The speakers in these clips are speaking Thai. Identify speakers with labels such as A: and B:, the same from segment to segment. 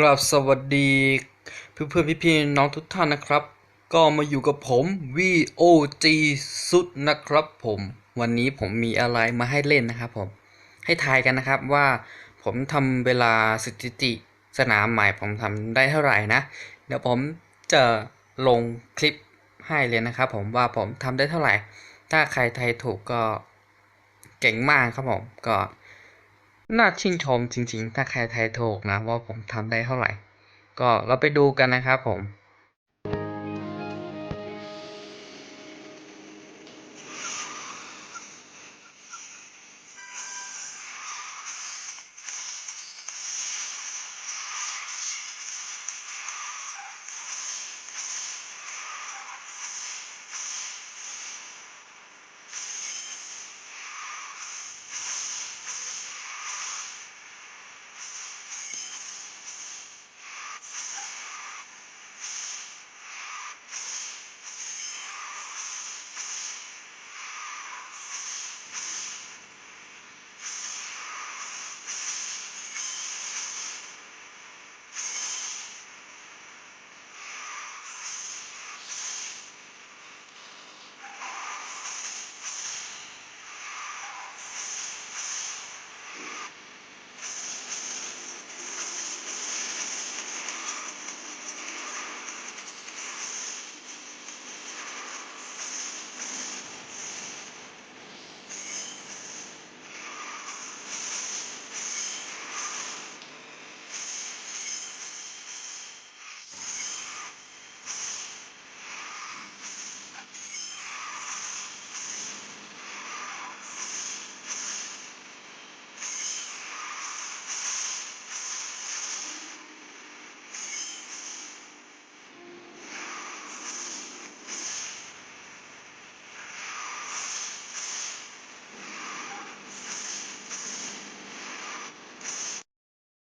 A: กราบสวัสดีเพื่อนเพื่อนพี่พี่ๆน้องทุกท่านนะครับ ก็มาอยู่กับผม VOG สุดนะครับผม วันนี้ผมมีอะไรมาให้เล่นนะครับผม ให้ทายกันนะครับว่าผมทำเวลาสถิติสนามใหม่ผมทำได้เท่าไหร่นะ เดี๋ยวผมจะลงคลิปให้เลยนะครับผมว่าผมทำได้เท่าไหร่ ถ้าใครทายถูกก็เก่งมากครับผมก็ น่าชื่นชมจริงๆ ถ้าใครทายถูกนะ ว่าผมทำได้เท่าไหร่ ก็เราไปดูกันนะครับผม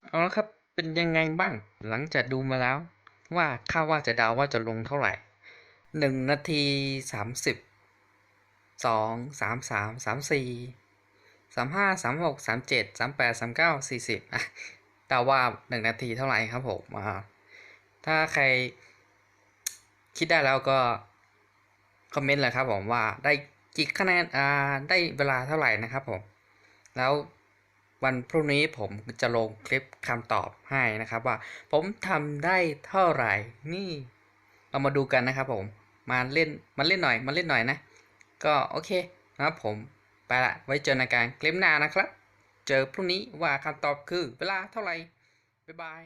A: เอาละครับเป็นยังไงบ้าง หลังจากดูมาแล้ว ว่าข้าว่าจะเดาว่าจะลงเท่าไหร่หนึ่งนาทีสามสิบสองสามสามสามสี่สามห้าสามหกสามเจ็ดสามแปดสามเก้าสี่สิบอะเดาว่าหนึ่งนาทีเท่าไหร่ครับผมอ่าถ้าใครคิดได้แล้วก็ คอมเมนต์เลยครับผมว่าได้กี่คะแนนอ่าได้เวลาเท่าไหร่นะครับผม แล้ว วันพรุ่งนี้ผมจะลงคลิปคำตอบให้นะครับว่า ผมทำได้เท่าไหร่นี่เรามาดูกันนะครับผมมาเล่นมาเล่นหน่อยมาเล่นหน่อยนะ ก็โอเคนะครับผมไปละไว้เจอในการคลิปหน้านะครับ เจอพรุ่งนี้ว่าคำตอบคือเวลาเท่าไหร่บ๊ายบาย